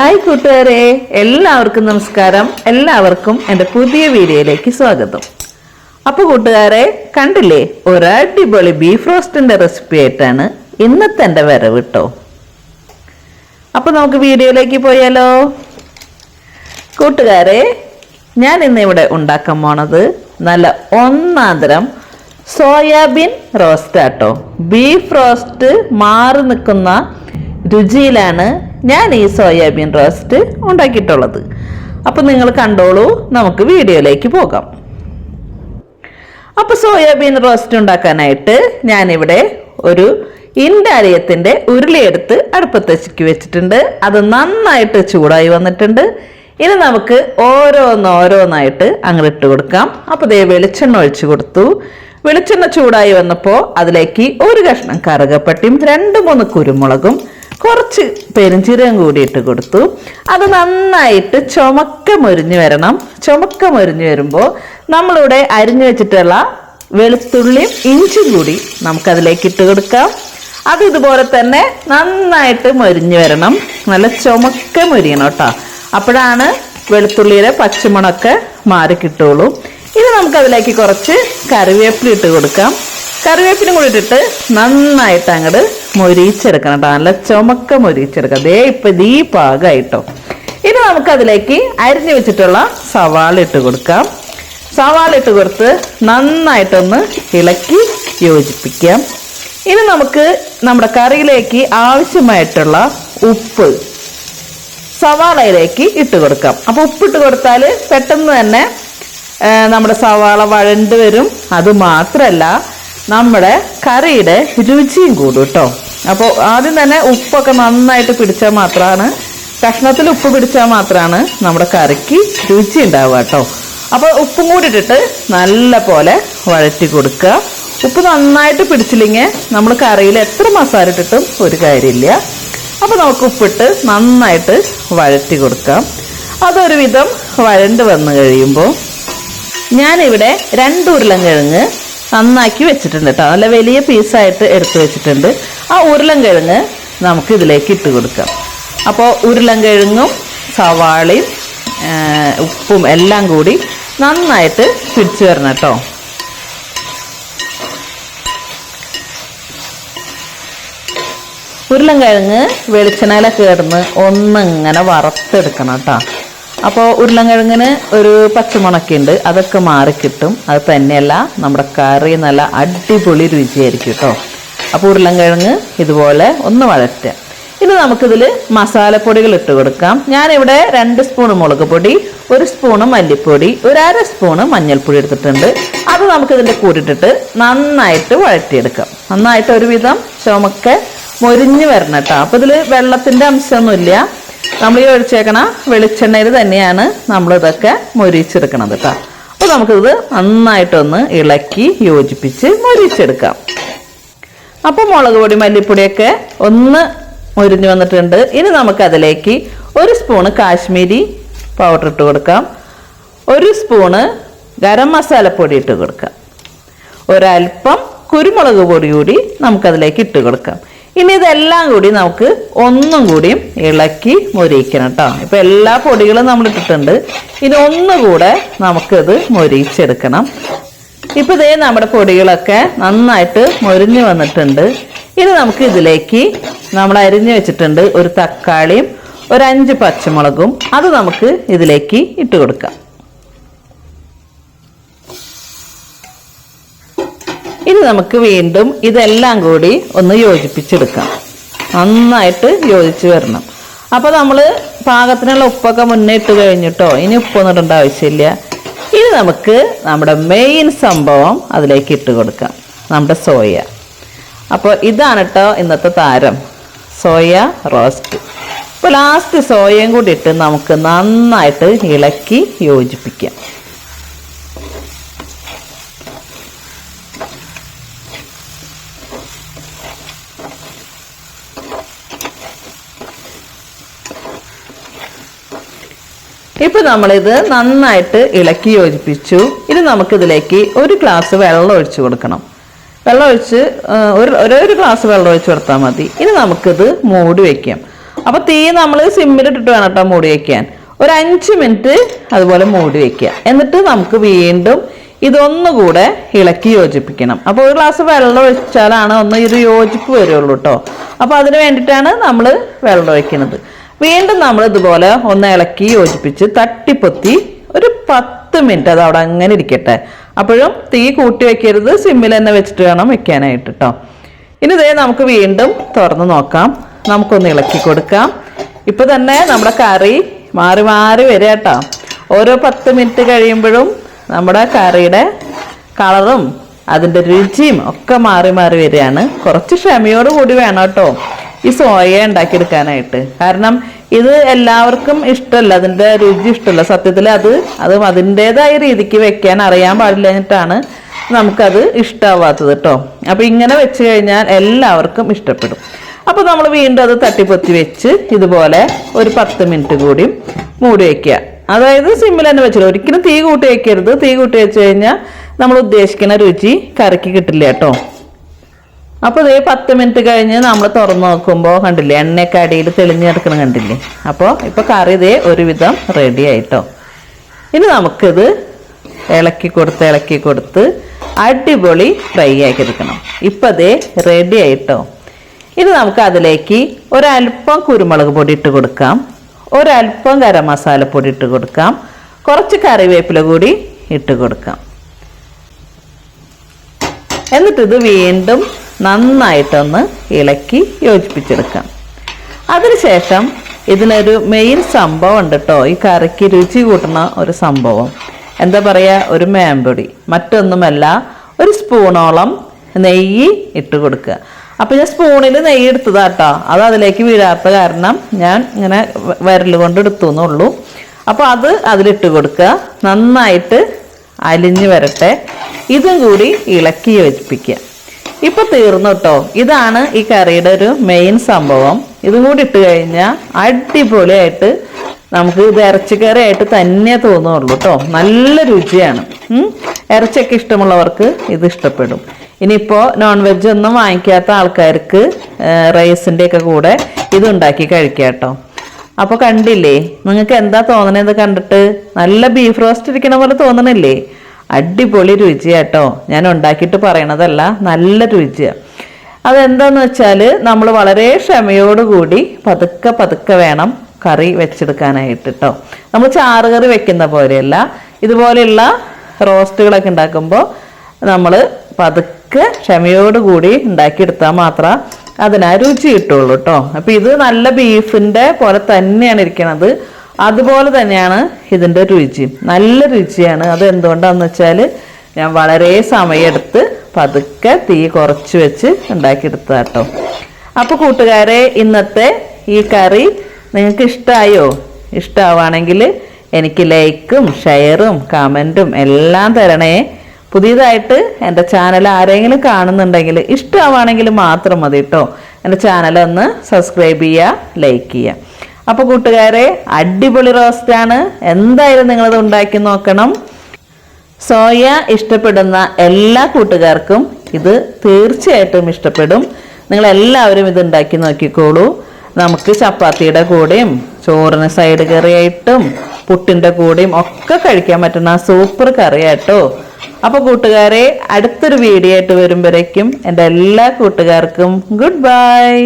Hi കൂട്ടുകാരെ എല്ലാവർക്കും നമസ്കാരം. എല്ലാവർക്കും എന്റെ പുതിയ വീഡിയോയിലേക്ക് സ്വാഗതം. അപ്പോൾ കൂട്ടുകാരെ കണ്ടില്ലേ? ഒരു അടിപൊളി ബീഫ് റോസ്റ്റിന്റെ റെസിപ്പി ആയിട്ടാണ് ഇന്നത്തെ എന്റെ വരവ് കേട്ടോ അപ്പോൾ നമുക്ക് വീഡിയോയിലേക്ക് പോയാലോ? കൂട്ടുകാരെ ഞാൻ ഇന്ന് ഇവിടെ ഉണ്ടാക്കാൻ പോണത് നല്ല ഒന്നാന്തരം സോയാബീൻ റോസ്റ്റ് ആട്ടോ ബീഫ് റോസ്റ്റ് മാറി നിൽക്കുന്ന രുചിയിലാണ് ഞാൻ ഈ സോയാബീൻ റോസ്റ്റ് ഉണ്ടാക്കിയിട്ടുള്ളത്. അപ്പം നിങ്ങൾ കണ്ടോളൂ നമുക്ക് വീഡിയോയിലേക്ക് പോകാം. അപ്പോൾ സോയാബീൻ റോസ്റ്റ് ഉണ്ടാക്കാനായിട്ട് ഞാനിവിടെ ഒരു ഇൻഡാലിയത്തിന്റെ ഉരുളിയെടുത്ത് അടുപ്പത്തേക്ക് വെച്ചിട്ടുണ്ട്. അത് നന്നായിട്ട് ചൂടായി വന്നിട്ടുണ്ട്. ഇനി നമുക്ക് ഓരോന്നോരോന്നായിട്ട് അങ്ങോട്ട് ഇട്ട് കൊടുക്കാം. അപ്പോൾ ദേ വെളിച്ചെണ്ണ ഒഴിച്ചു കൊടുത്തു. വെളിച്ചെണ്ണ ചൂടായി വന്നപ്പോൾ അതിലേക്ക് ഒരു കഷ്ണം കറുകപ്പട്ടിയും രണ്ട് മൂന്ന് കുരുമുളകും കുറച്ച് പെരുംജീരകം കൂടി ഇട്ട് കൊടുത്തു. അത് നന്നായിട്ട് ചുമക്ക മൊരിഞ്ഞ് വരണം. ചുമക്ക മൊരിഞ്ഞ് വരുമ്പോൾ നമ്മളിവിടെ അരിഞ്ഞു വെച്ചിട്ടുള്ള വെളുത്തുള്ളിയും ഇഞ്ചും കൂടി നമുക്കതിലേക്ക് ഇട്ട് കൊടുക്കാം. അത് ഇതുപോലെ തന്നെ നന്നായിട്ട് മൊരിഞ്ഞ് വരണം. നല്ല ചുമക്ക മൊരിയണം കേട്ടോ. അപ്പോഴാണ് വെളുത്തുള്ളിയുടെ പച്ചമുളകൊക്കെ മാറി കിട്ടുള്ളൂ. ഇനി നമുക്കതിലേക്ക് കുറച്ച് കറിവേപ്പില ഇട്ട് കൊടുക്കാം. കറിവേപ്പിലും കൂടി ഇട്ടിട്ട് നന്നായിട്ട് അങ്ങോട്ട് മൊരിച്ചെടുക്കണം കേട്ടോ നല്ല ചുമക്ക മൊരിച്ചെടുക്കാം. ദേ ഇപ്പം ഈ പാകമായിട്ടോ ഇനി നമുക്കതിലേക്ക് അരിഞ്ഞു വെച്ചിട്ടുള്ള സവാള ഇട്ട് കൊടുക്കാം. സവാള ഇട്ട് കൊടുത്ത് നന്നായിട്ടൊന്ന് ഇളക്കി യോജിപ്പിക്കാം. ഇനി നമുക്ക് നമ്മുടെ കറിയിലേക്ക് ആവശ്യമായിട്ടുള്ള ഉപ്പ് സവാളയിലേക്ക് ഇട്ട് കൊടുക്കാം. അപ്പോൾ ഉപ്പിട്ട് കൊടുത്താൽ പെട്ടെന്ന് തന്നെ നമ്മുടെ സവാള വഴണ്ട് വരും. അത് മാത്രമല്ല നമ്മുടെ കറിയുടെ രുചിയും കൂടും കേട്ടോ അപ്പോൾ ആദ്യം തന്നെ ഉപ്പൊക്കെ നന്നായിട്ട് പിടിച്ചാൽ മാത്രമാണ് കഷ്ണത്തിൽ ഉപ്പ് പിടിച്ചാൽ മാത്രമാണ് നമ്മുടെ കറിക്ക് രുചി ഉണ്ടാവുക കേട്ടോ അപ്പോൾ ഉപ്പും കൂടി ഇട്ടിട്ട് നല്ല പോലെ വഴറ്റി കൊടുക്കുക. ഉപ്പ് നന്നായിട്ട് പിടിച്ചില്ലെങ്കിൽ നമ്മൾ കറിയിൽ എത്ര മസാല ഇട്ടിട്ടും ഒരു കാര്യമില്ല. അപ്പോൾ നമുക്ക് ഉപ്പിട്ട് നന്നായിട്ട് വഴറ്റി കൊടുക്കാം അതൊരു വിധം വഴണ്ട് വന്നു കഴിയുമ്പോൾ ഞാനിവിടെ രണ്ട് ഉരുളൻകിഴങ്ങ് നന്നാക്കി വെച്ചിട്ടുണ്ട് കേട്ടോ നല്ല വലിയ പീസായിട്ട് എടുത്തു വെച്ചിട്ടുണ്ട്. ആ ഉരുളൻകിഴങ്ങ് നമുക്ക് ഇതിലേക്ക് ഇട്ട് കൊടുക്കാം. അപ്പോൾ ഉരുളൻകിഴങ്ങും സവാളയും ഉപ്പും എല്ലാം കൂടി നന്നായിട്ട് പിടിച്ചു വരണം കേട്ടോ ഉരുളൻകിഴങ്ങ് വെളിച്ചെണ്ണയിലൊക്കെ കിടന്ന് ഒന്നിങ്ങനെ വറുത്തെടുക്കണം കേട്ടോ അപ്പോൾ ഉരുളക്കിഴങ്ങിന് ഒരു പച്ചമുണക്കെ ഉണ്ട് അതൊക്കെ മാറിക്കിട്ടും അത് തന്നെയല്ല നമ്മുടെ കറി നല്ല അടിപൊളി രുചിയായിരിക്കും കേട്ടോ അപ്പോൾ ഉരുളക്കിഴങ്ങ് ഇതുപോലെ ഒന്ന് വഴറ്റുക ഇനി നമുക്കിതിൽ മസാലപ്പൊടികൾ ഇട്ട് കൊടുക്കാം. ഞാനിവിടെ രണ്ട് സ്പൂൺ മുളക് പൊടി ഒരു സ്പൂണ് മല്ലിപ്പൊടി ഒരു അര സ്പൂണ് മഞ്ഞൾപ്പൊടി എടുത്തിട്ടുണ്ട്. അത് നമുക്കിതിന്റെ കൂട്ടിട്ടിട്ട് നന്നായിട്ട് വഴറ്റിയെടുക്കാം. നന്നായിട്ട് ഒരുവിധം ചുമക്കെ മൊരിഞ്ഞ് വരണം കേട്ടോ അപ്പോൾ ഇതിൽ വെള്ളത്തിന്റെ അംശമൊന്നുമില്ല. നമ്മൾ ഈ ഒഴിച്ചേക്കണ വെളിച്ചെണ്ണയിൽ തന്നെയാണ് നമ്മളിതൊക്കെ മൊരിച്ചെടുക്കണത് കേട്ടോ അപ്പോൾ നമുക്കിത് നന്നായിട്ടൊന്ന് ഇളക്കി യോജിപ്പിച്ച് മൊരിച്ചെടുക്കാം. അപ്പോൾ മുളക് പൊടി മല്ലിപ്പൊടിയൊക്കെ ഒന്ന് മൊരിഞ്ഞു വന്നിട്ടുണ്ട്. ഇനി നമുക്കതിലേക്ക് ഒരു സ്പൂണ് കാശ്മീരി പൗഡർ ഇട്ട് കൊടുക്കാം. ഒരു സ്പൂണ് ഗരം മസാലപ്പൊടി ഇട്ട് കൊടുക്കാം. ഒരൽപ്പം കുരുമുളക് പൊടി കൂടി നമുക്കതിലേക്ക് ഇട്ട് കൊടുക്കാം. ഇനി ഇതെല്ലാം കൂടി നമുക്ക് ഒന്നും കൂടി ഇളക്കി മൊരിക്കണം കേട്ടോ ഇപ്പൊ എല്ലാ പൊടികളും നമ്മൾ ഇട്ടിട്ടുണ്ട്. ഇനി ഒന്നുകൂടെ നമുക്കിത് മൊരിച്ചെടുക്കണം. ഇപ്പൊ ഇതേ നമ്മുടെ പൊടികളൊക്കെ നന്നായിട്ട് മൊരിഞ്ഞു വന്നിട്ടുണ്ട്. ഇനി നമുക്ക് ഇതിലേക്ക് നമ്മൾ അരിഞ്ഞു വെച്ചിട്ടുണ്ട് ഒരു തക്കാളിയും ഒരു അഞ്ച് പച്ചമുളകും. അത് നമുക്ക് ഇതിലേക്ക് ഇട്ട് കൊടുക്കാം. നമുക്ക് വീണ്ടും ഇതെല്ലാം കൂടി ഒന്ന് യോജിപ്പിച്ചെടുക്കാം. നന്നായിട്ട് യോജിച്ച് വരണം. അപ്പോൾ നമ്മൾ പാകത്തിനുള്ള ഉപ്പൊക്കെ മുന്നേ ഇട്ട് കഴിഞ്ഞിട്ടോ? ഇനി ഉപ്പൊന്നും ഇടേണ്ട ആവശ്യമില്ല. ഇനി നമുക്ക് നമ്മുടെ മെയിൻ സംഭവം അതിലേക്ക് ഇട്ട് കൊടുക്കാം. നമ്മുടെ സോയ. അപ്പോൾ ഇതാണ് കേട്ടോ ഇന്നത്തെ താരം. Soya roast. അപ്പോൾ ലാസ്റ്റ് സോയയും കൂടി ഇട്ട് നമുക്ക് നന്നായിട്ട് ഇളക്കി യോജിപ്പിക്കാം. ഇപ്പൊ നമ്മളിത് നന്നായിട്ട് ഇളക്കി യോജിപ്പിച്ചു. ഇനി നമുക്കിതിലേക്ക് ഒരു ഗ്ലാസ് വെള്ളം ഒഴിച്ച് കൊടുക്കണം. വെള്ളം ഒഴിച്ച് ഒരു ഒരു ഗ്ലാസ് വെള്ളം ഒഴിച്ച് കൊടുത്താൽ മതി. ഇനി നമുക്കിത് മൂടി വെക്കാം. അപ്പോൾ തീ നമ്മൾ സിമ്മിലിട്ടിട്ട് വേണം കേട്ടോ മൂടി വെക്കാൻ. ഒരു അഞ്ച് മിനിറ്റ് അതുപോലെ മൂടി വെക്കുക. എന്നിട്ട് നമുക്ക് വീണ്ടും ഇതൊന്നുകൂടെ ഇളക്കി യോജിപ്പിക്കണം. അപ്പോൾ ഒരു ഗ്ലാസ് വെള്ളം ഒഴിച്ചാലാണ് ഒന്ന് ഇത് യോജിപ്പ് വരുള്ളൂ കേട്ടോ അപ്പോൾ അതിന് വേണ്ടിയിട്ടാണ് നമ്മൾ വെള്ളം ഒഴിക്കുന്നത്. വീണ്ടും നമ്മൾ ഇതുപോലെ ഒന്ന് ഇളക്കി യോജിപ്പിച്ച് തട്ടിപ്പൊത്തി ഒരു പത്ത് മിനിറ്റ് അത് അവിടെ അങ്ങനെ ഇരിക്കട്ടെ. അപ്പോഴും തീ കൂട്ടി വെക്കരുത്. സിമ്മിൽ തന്നെ വെച്ചിട്ട് വേണം വെക്കാനായിട്ട് കേട്ടോ ഇനി ഇതേ നമുക്ക് വീണ്ടും തുറന്ന് നോക്കാം. നമുക്കൊന്ന് ഇളക്കി കൊടുക്കാം. ഇപ്പൊ തന്നെ നമ്മുടെ കറി മാറി മാറി വരിക കേട്ടോ ഓരോ പത്ത് മിനിറ്റ് കഴിയുമ്പോഴും നമ്മുടെ കറിയുടെ കളറും അതിന്റെ രുചിയും ഒക്കെ മാറി മാറി വരികയാണ്. കുറച്ച് ക്ഷമയോട് കൂടി വേണം കേട്ടോ ഈ സോയ ഉണ്ടാക്കിയെടുക്കാനായിട്ട്. കാരണം ഇത് എല്ലാവർക്കും ഇഷ്ടമല്ല അതിന്റെ രുചി ഇഷ്ടമല്ല. സത്യത്തിൽ അത് അത് അതിന്റെതായ രീതിക്ക് വെക്കാൻ അറിയാൻ പാടില്ല എന്നിട്ടാണ് നമുക്കത് ഇഷ്ടമാവാത്തത് കേട്ടോ അപ്പോൾ ഇങ്ങനെ വെച്ച് കഴിഞ്ഞാൽ എല്ലാവർക്കും ഇഷ്ടപ്പെടും. അപ്പോൾ നമ്മൾ വീണ്ടും അത് തട്ടിപ്പൊത്തി വെച്ച് ഇതുപോലെ ഒരു പത്ത് മിനിറ്റ് കൂടി മൂടി വയ്ക്കുക അതായത് സിമ്മിൽ തന്നെ വെച്ചില്ല ഒരിക്കലും തീ കൂട്ടി വയ്ക്കരുത് തീ കൂട്ടി വെച്ച് കഴിഞ്ഞാൽ നമ്മൾ ഉദ്ദേശിക്കുന്ന രുചി കറിക്ക് കിട്ടില്ല കേട്ടോ അപ്പോൾ ഇതേ പത്ത് മിനിറ്റ് കഴിഞ്ഞ് നമ്മൾ തുറന്ന് നോക്കുമ്പോൾ കണ്ടില്ലേ എണ്ണയൊക്കെ അടിയിൽ തെളിഞ്ഞ് കിടക്കണം കണ്ടില്ലേ? അപ്പോൾ ഇപ്പോൾ കറി ഇതേ ഒരുവിധം റെഡി ആയിട്ടോ. ഇനി നമുക്കിത് ഇളക്കി കൊടുത്ത് ഇളക്കി കൊടുത്ത് അടിപൊളി ഫ്രൈ ആക്കി എടുക്കണം. ഇപ്പം അതേ റെഡി ആയിട്ടോ. ഇനി നമുക്ക് അതിലേക്ക് ഒരല്പം കുരുമുളക് പൊടി ഇട്ട് കൊടുക്കാം. ഒരല്പം ഗരം മസാല പൊടി ഇട്ട് കൊടുക്കാം. കുറച്ച് കറിവേപ്പില കൂടി ഇട്ട് കൊടുക്കാം. എന്നിട്ടിത് വീണ്ടും നന്നായിട്ടൊന്ന് ഇളക്കി യോജിപ്പിച്ചെടുക്കാം. അതിനുശേഷം ഇതിനൊരു മെയിൻ സംഭവം ഉണ്ട് കേട്ടോ ഈ കറിക്ക് രുചി കൂട്ടുന്ന ഒരു സംഭവം. എന്താ പറയുക ഒരു മേമ്പൊടി. മറ്റൊന്നുമല്ല ഒരു സ്പൂണോളം നെയ്യ് ഇട്ട് കൊടുക്കുക. അപ്പം ഞാൻ സ്പൂണിൽ നെയ്യ് എടുത്തതാട്ടോ. അത് അതിലേക്ക് വീഴാത്ത കാരണം ഞാൻ ഇങ്ങനെ വിരൽ കൊണ്ട് എടുത്തു എന്നുള്ളൂ. അപ്പോൾ അത് അതിലിട്ട് കൊടുക്കുക. നന്നായിട്ട് അലിഞ്ഞ് വരട്ടെ. ഇതും കൂടി ഇളക്കി യോജിപ്പിക്കുക. ഇപ്പൊ തീർന്നു കേട്ടോ ഇതാണ് ഈ കറിയുടെ ഒരു മെയിൻ സംഭവം. ഇതും കൂടി ഇട്ട് കഴിഞ്ഞാൽ അടിപൊളിയായിട്ട് നമുക്ക് ഇത് ഇറച്ചിക്കറി ആയിട്ട് തന്നെ തോന്നുള്ളൂ കേട്ടോ നല്ല രുചിയാണ്. ഇറച്ചിയൊക്കെ ഇഷ്ടമുള്ളവർക്ക് ഇത് ഇഷ്ടപ്പെടും. ഇനിയിപ്പോൾ നോൺ വെജ് ഒന്നും വാങ്ങിക്കാത്ത ആൾക്കാർക്ക് റൈസിന്റെ ഒക്കെ കൂടെ ഇത് ഉണ്ടാക്കി കഴിക്കാം കേട്ടോ അപ്പോൾ കണ്ടില്ലേ? നിങ്ങൾക്ക് എന്താ തോന്നണത് കണ്ടിട്ട്? നല്ല ബീഫ് റോസ്റ്റ് ഇരിക്കണ പോലെ തോന്നണില്ലേ? അടിപൊളി രുചിയാട്ടോ ഞാൻ ഉണ്ടാക്കിയിട്ട് പറയണതല്ല നല്ല രുചിയാണ് അതെന്താന്ന് വെച്ചാൽ നമ്മൾ വളരെ ക്ഷമയോടുകൂടി പതുക്കെ പതുക്കെ വേണം കറി വെച്ചെടുക്കാനായിട്ട് കേട്ടോ നമ്മൾ ചാറ് കറി വെക്കുന്ന പോലെയല്ല ഇതുപോലെയുള്ള റോസ്റ്റുകളൊക്കെ ഉണ്ടാക്കുമ്പോൾ നമ്മൾ പതുക്കെ ക്ഷമയോടുകൂടി ഉണ്ടാക്കിയെടുത്താൽ മാത്രം അതിനാ രുചി കിട്ടുള്ളൂ കേട്ടോ അപ്പം ഇത് നല്ല ബീഫിന്റെ പോലെ തന്നെയാണ് ഇരിക്കണത്. അതുപോലെ തന്നെയാണ് ഇതിന്റെ രുചി. നല്ല രുചിയാണ്. അത് എന്തുകൊണ്ടാന്ന് വെച്ചാൽ ഞാൻ വളരെ സമയമെടുത്ത് പതുക്കെ തീ കുറച്ച് വെച്ച് ഉണ്ടാക്കിയെടുത്ത കേട്ടോ അപ്പോൾ കൂട്ടുകാരെ ഇന്നത്തെ ഈ കറി നിങ്ങൾക്ക് ഇഷ്ടമായോ ഇഷ്ടമാവുകയാണെങ്കിൽ എനിക്ക് ലൈക്കും ഷെയറും കമന്റും എല്ലാം തരണേ. പുതിയതായിട്ട് എന്റെ ചാനൽ ആരെങ്കിലും കാണുന്നുണ്ടെങ്കിൽ ഇഷ്ടമാവുകയാണെങ്കിൽ മാത്രം മതി കേട്ടോ എന്റെ ചാനൽ ഒന്ന് സബ്സ്ക്രൈബ് ചെയ്യുക ലൈക്ക് ചെയ്യുക. അപ്പോൾ കൂട്ടുകാരെ അടിപൊളി റോസ്റ്റാണ് എന്തായാലും നിങ്ങളത് ഉണ്ടാക്കി നോക്കണം. സോയ ഇഷ്ടപ്പെടുന്ന എല്ലാ കൂട്ടുകാർക്കും ഇത് തീർച്ചയായിട്ടും ഇഷ്ടപ്പെടും. നിങ്ങൾ എല്ലാവരും ഇത് ഉണ്ടാക്കി നോക്കിക്കോളൂ. നമുക്ക് ചപ്പാത്തിയുടെ കൂടെയും ചോറിന് സൈഡ് കറിയായിട്ടും പുട്ടിന്റെ കൂടെയും ഒക്കെ കഴിക്കാൻ പറ്റുന്ന സൂപ്പർ കറിയാട്ടോ അപ്പോൾ കൂട്ടുകാരെ അടുത്തൊരു വീഡിയോ ആയിട്ട് വരുമ്പോഴേക്കും എന്റെ എല്ലാ കൂട്ടുകാർക്കും ഗുഡ് ബൈ